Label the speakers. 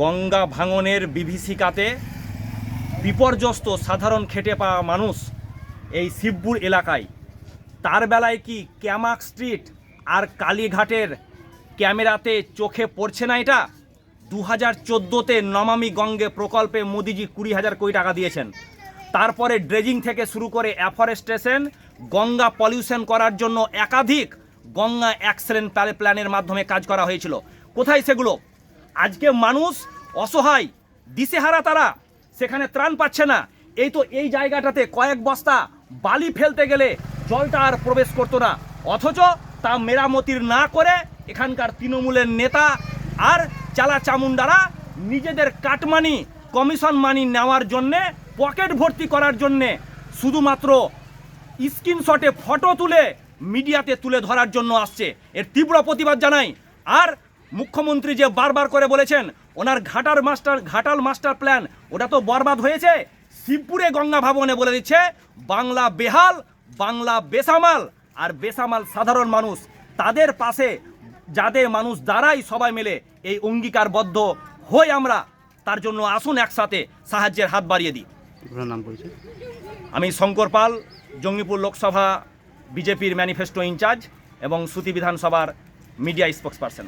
Speaker 1: গঙ্গা ভাঙনের বিভীষিকাতে বিপর্যস্ত সাধারণ খেটে পাওয়া মানুষ এই শিবপুর এলাকায়। তার বেলায় কি ক্যামাক স্ট্রিট আর কালীঘাটের ক্যামেরাতে চোখে পড়ছে না এটা? দু হাজার চোদ্দোতে নমামি গঙ্গে প্রকল্পে মোদিজি কুড়ি হাজার কোটি টাকা দিয়েছেন। তারপরে ড্রেজিং থেকে শুরু করে অ্যাফরেস্টেশন, গঙ্গা পলিউশন করার জন্য একাধিক গঙ্গা অ্যাক্সিডেন্ট প্ল্যানের মাধ্যমে কাজ করা হয়েছিল। কোথায় সেগুলো? আজকে মানুষ অসহায়, দিশেহারা তারা, সেখানে ত্রাণ পাচ্ছে না। এই তো এই জায়গাটাতে কয়েক বস্তা বালি ফেলতে গেলে জলটা আর প্রবেশ করতো না। অথচ তা মেরামতির না করে এখানকার তৃণমূলের নেতা আর চালা চামুন্ডারা নিজেদের কাটমানি, কমিশন মানি নেওয়ার জন্যে, পকেট ভর্তি করার জন্যে শুধুমাত্র স্ক্রিনশটে ফটো তুলে মিডিয়াতে তুলে ধরার জন্য আসছে। এর তীব্র প্রতিবাদ জানাই। আর মুখ্যমন্ত্রী যে বারবার করে বলেছেন ওনার ঘাটার মাস্টার ঘাটাল মাস্টার প্ল্যান ওটা তো বরবাদ হয়েছে। শিবপুরে গঙ্গা ভবনে বলে দিচ্ছে বাংলা বেহাল বাংলা বেসামাল। আর বেসামাল সাধারণ মানুষ তাদের পাশে যাদের মানুষ দ্বারাই সবাই মিলে এই অঙ্গীকারবদ্ধ হই আমরা তার জন্য আসুন একসাথে সাহায্যের হাত বাড়িয়ে দিই।
Speaker 2: নাম বলছে?
Speaker 1: আমি শঙ্কর পাল জঙ্গিপুর লোকসভা বিজেপির ম্যানিফেস্টো ইনচার্জ এবং শ্রুতি বিধানসভার মিডিয়া স্পোক্সপারসন।